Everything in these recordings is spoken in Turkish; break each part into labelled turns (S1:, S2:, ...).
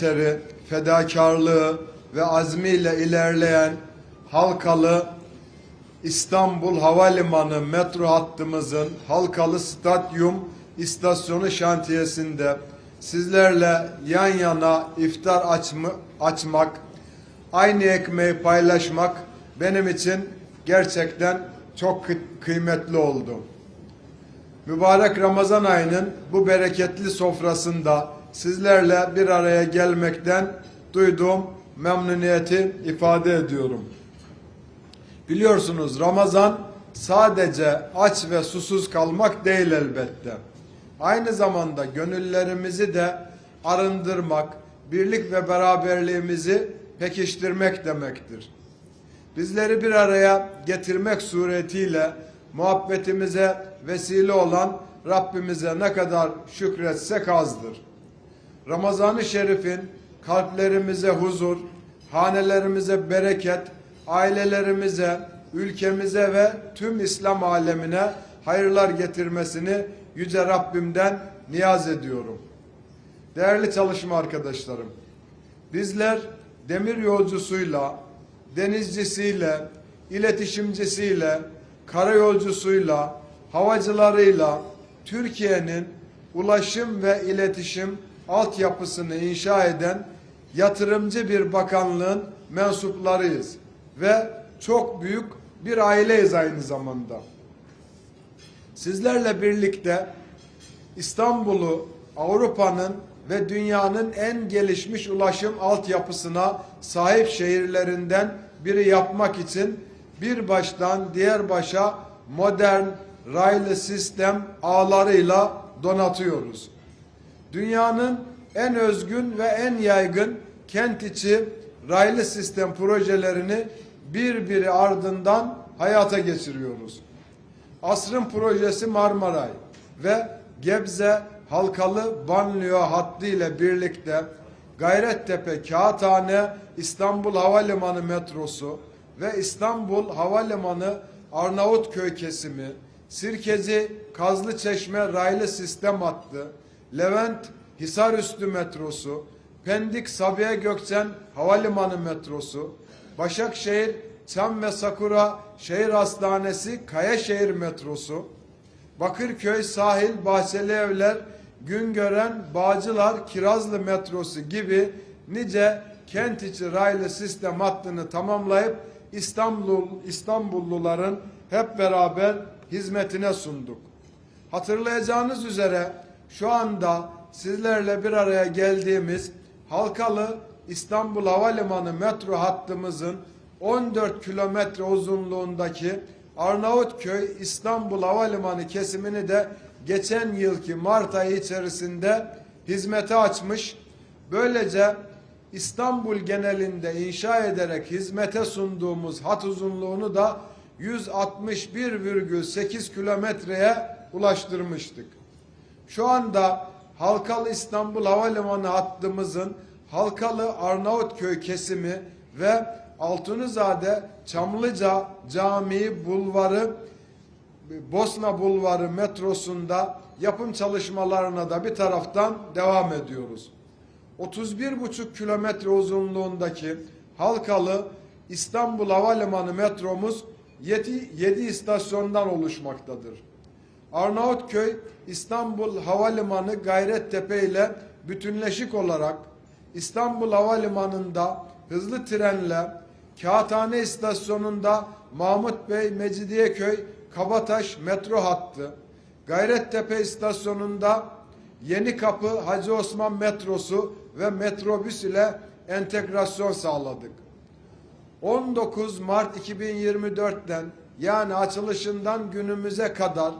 S1: teri, fedakarlığı ve azmiyle ilerleyen Halkalı İstanbul Havalimanı metro hattımızın Halkalı Stadyum istasyonu şantiyesinde sizlerle yan yana iftar açma, açmak, aynı ekmeği paylaşmak benim için gerçekten çok kı- kıymetli oldu. Mübarek Ramazan ayının bu bereketli sofrasında sizlerle bir araya gelmekten duyduğum memnuniyeti ifade ediyorum. Biliyorsunuz Ramazan sadece aç ve susuz kalmak değil elbette. Aynı zamanda gönüllerimizi de arındırmak, birlik ve beraberliğimizi pekiştirmek demektir. Bizleri bir araya getirmek suretiyle muhabbetimize vesile olan Rabbimize ne kadar şükretsek azdır. Ramazan-ı Şerif'in kalplerimize huzur, hanelerimize bereket, ailelerimize, ülkemize ve tüm İslam alemine hayırlar getirmesini yüce Rabbimden niyaz ediyorum. Değerli çalışma arkadaşlarım, bizler demir yolcusuyla, denizcisiyle, iletişimcisiyle, karayolcusuyla, havacılarıyla Türkiye'nin ulaşım ve iletişim altyapısını inşa eden yatırımcı bir bakanlığın mensuplarıyız ve çok büyük bir aileyiz aynı zamanda. Sizlerle birlikte İstanbul'u Avrupa'nın ve dünyanın en gelişmiş ulaşım altyapısına sahip şehirlerinden biri yapmak için bir baştan diğer başa modern raylı sistem ağlarıyla donatıyoruz. Dünyanın en özgün ve en yaygın kent içi raylı sistem projelerini birbiri ardından hayata geçiriyoruz. Asrın projesi Marmaray ve Gebze Halkalı Banliyö hattı ile birlikte Gayrettepe Kağıthane İstanbul Havalimanı metrosu ve İstanbul Havalimanı Arnavutköy kesimi, Sirkeci Kazlıçeşme raylı sistem hattı, Levent Hisarüstü metrosu, Pendik Sabiha Gökçen Havalimanı metrosu, Başakşehir Çam ve Sakura Şehir Hastanesi Kayaşehir metrosu, Bakırköy Sahil Bahçeli Evler Güngören Bağcılar Kirazlı metrosu gibi nice kent içi raylı sistem hattını tamamlayıp İstanbul İstanbulluların hep beraber hizmetine sunduk. Hatırlayacağınız üzere şu anda sizlerle bir araya geldiğimiz Halkalı İstanbul Havalimanı metro hattımızın 14 kilometre uzunluğundaki Arnavutköy İstanbul Havalimanı kesimini de geçen yılki Mart ayı içerisinde hizmete açmış. Böylece İstanbul genelinde inşa ederek hizmete sunduğumuz hat uzunluğunu da 161,8 kilometreye ulaştırmıştık. Şu anda Halkalı İstanbul Havalimanı hattımızın Halkalı Arnavutköy kesimi ve Altunizade Çamlıca Camii Bulvarı Bosna Bulvarı metrosunda yapım çalışmalarına da bir taraftan devam ediyoruz. 31,5 kilometre uzunluğundaki Halkalı İstanbul Havalimanı metromuz 7, 7 istasyondan oluşmaktadır. Arnavutköy İstanbul Havalimanı Gayrettepe ile bütünleşik olarak İstanbul Havalimanı'nda hızlı trenle Kağıthane istasyonunda Mahmut Bey Mecidiyeköy Kabataş metro hattı, Gayrettepe istasyonunda Yeni Kapı Hacı Osman metrosu ve metrobüs ile entegrasyon sağladık. 19 Mart 2024'ten yani açılışından günümüze kadar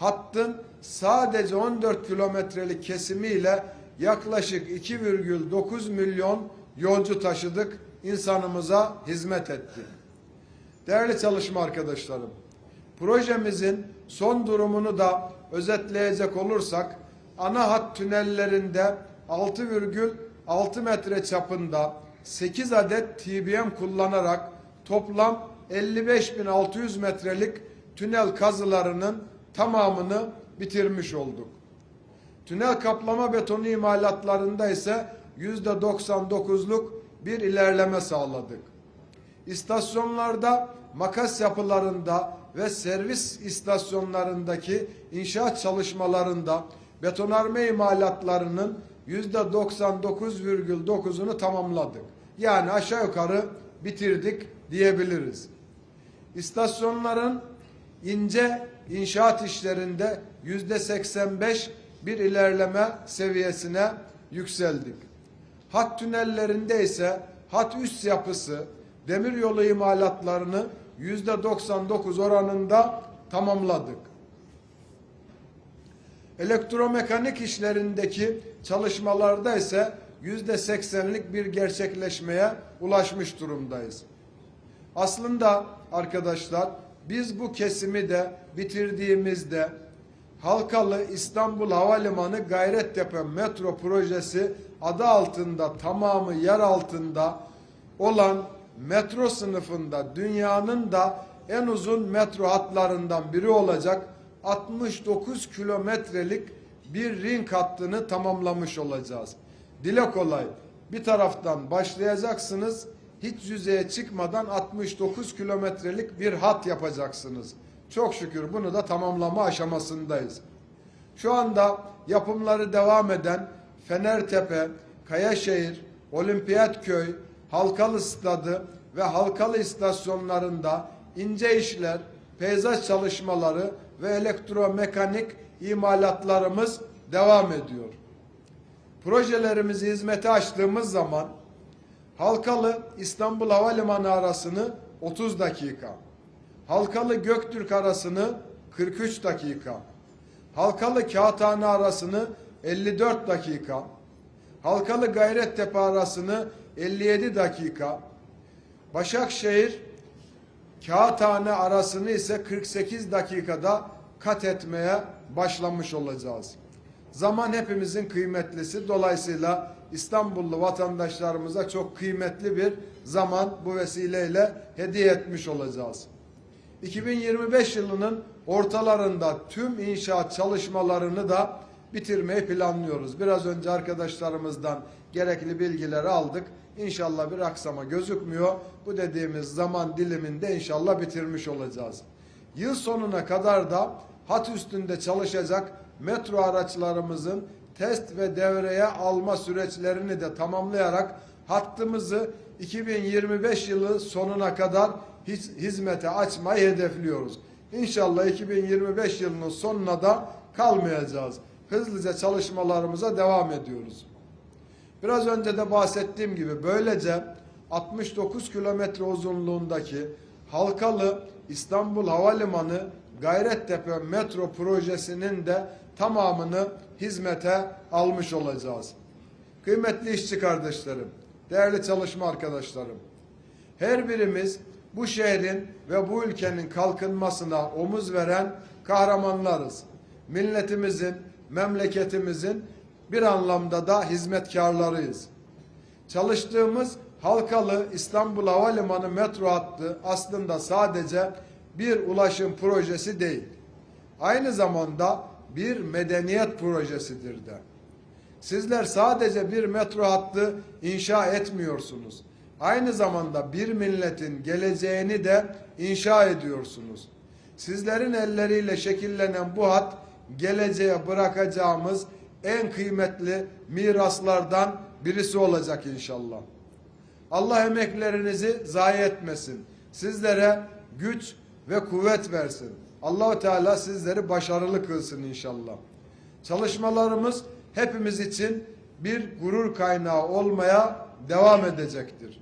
S1: hattın sadece 14 kilometrelik kesimiyle yaklaşık 2,9 milyon yolcu taşıdık, insanımıza hizmet ettik. Değerli çalışma arkadaşlarım, projemizin son durumunu da özetleyecek olursak, ana hat tünellerinde 6,6 metre çapında 8 adet TBM kullanarak toplam 55.600 metrelik tünel kazılarının tamamını bitirmiş olduk. Tünel kaplama betonu imalatlarında ise yüzde 99'luk bir ilerleme sağladık. İstasyonlarda, makas yapılarında ve servis istasyonlarındaki inşaat çalışmalarında betonarme imalatlarının yüzde 99,9'unu tamamladık. Yani aşağı yukarı bitirdik diyebiliriz. İstasyonların ince inşaat işlerinde yüzde 85 bir ilerleme seviyesine yükseldik. Hat tünellerinde ise hat üst yapısı, demiryolu imalatlarını yüzde 99 oranında tamamladık. Elektromekanik işlerindeki çalışmalarda ise yüzde 80'lik bir gerçekleşmeye ulaşmış durumdayız. Aslında arkadaşlar biz bu kesimi de bitirdiğimizde Halkalı İstanbul Havalimanı Gayrettepe metro projesi adı altında tamamı yer altında olan metro sınıfında dünyanın da en uzun metro hatlarından biri olacak 69 kilometrelik bir ring hattını tamamlamış olacağız. Dile kolay bir taraftan başlayacaksınız hiç yüzeye çıkmadan 69 kilometrelik bir hat yapacaksınız. Çok şükür bunu da tamamlama aşamasındayız. Şu anda yapımları devam eden Fenertepe, Kayaşehir, Olimpiyatköy, Halkalı Stadı ve Halkalı istasyonlarında ince işler, peyzaj çalışmaları ve elektromekanik imalatlarımız devam ediyor. Projelerimizi hizmete açtığımız zaman Halkalı İstanbul Havalimanı arasını 30 dakika, Halkalı Göktürk arasını 43 dakika, Halkalı Kağıthane arasını 54 dakika, Halkalı Gayrettepe arasını 57 dakika, Başakşehir Kağıthane arasını ise 48 dakikada kat etmeye başlamış olacağız. Zaman hepimizin kıymetlisi. Dolayısıyla İstanbullu vatandaşlarımıza çok kıymetli bir zaman bu vesileyle hediye etmiş olacağız. 2025 yılının ortalarında tüm inşaat çalışmalarını da bitirmeyi planlıyoruz. Biraz önce arkadaşlarımızdan gerekli bilgileri aldık. İnşallah bir aksama gözükmüyor. Bu dediğimiz zaman diliminde inşallah bitirmiş olacağız. Yıl sonuna kadar da hat üstünde çalışacak metro araçlarımızın test ve devreye alma süreçlerini de tamamlayarak hattımızı 2025 yılı sonuna kadar hiz- hizmete açmayı hedefliyoruz. İnşallah 2025 yılının sonuna da kalmayacağız. Hızlıca çalışmalarımıza devam ediyoruz. Biraz önce de bahsettiğim gibi böylece 69 kilometre uzunluğundaki Halkalı İstanbul Havalimanı Gayrettepe metro projesinin de tamamını hizmete almış olacağız. Kıymetli işçi kardeşlerim, değerli çalışma arkadaşlarım, her birimiz bu şehrin ve bu ülkenin kalkınmasına omuz veren kahramanlarız. Milletimizin, memleketimizin bir anlamda da hizmetkarlarıyız. Çalıştığımız Halkalı İstanbul Havalimanı metro hattı aslında sadece bir ulaşım projesi değil. Aynı zamanda bir medeniyet projesidir de. Sizler sadece bir metro hattı inşa etmiyorsunuz. Aynı zamanda bir milletin geleceğini de inşa ediyorsunuz. Sizlerin elleriyle şekillenen bu hat geleceğe bırakacağımız en kıymetli miraslardan birisi olacak inşallah. Allah emeklerinizi zayi etmesin. Sizlere güç ve kuvvet versin. Allahu Teala sizleri başarılı kılsın inşallah. Çalışmalarımız hepimiz için bir gurur kaynağı olmaya devam edecektir.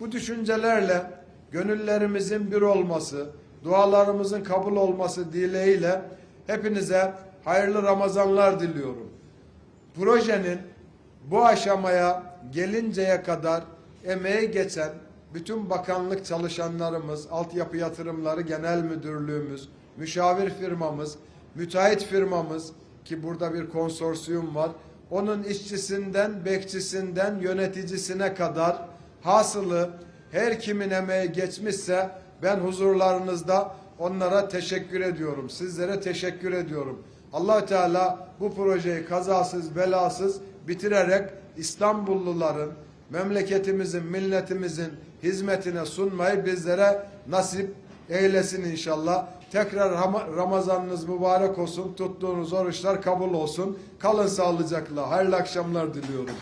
S1: Bu düşüncelerle gönüllerimizin bir olması, dualarımızın kabul olması dileğiyle hepinize hayırlı Ramazanlar diliyorum. Projenin bu aşamaya gelinceye kadar emeği geçen bütün bakanlık çalışanlarımız, altyapı yatırımları genel müdürlüğümüz, müşavir firmamız, müteahhit firmamız ki burada bir konsorsiyum var. Onun işçisinden, bekçisinden, yöneticisine kadar hasılı her kimin emeği geçmişse ben huzurlarınızda onlara teşekkür ediyorum. Sizlere teşekkür ediyorum. allah Teala bu projeyi kazasız belasız bitirerek İstanbulluların memleketimizin, milletimizin hizmetine sunmayı bizlere nasip eylesin inşallah. Tekrar Ram- Ramazanınız mübarek olsun. Tuttuğunuz oruçlar kabul olsun. Kalın sağlıcakla. Hayırlı akşamlar diliyorum.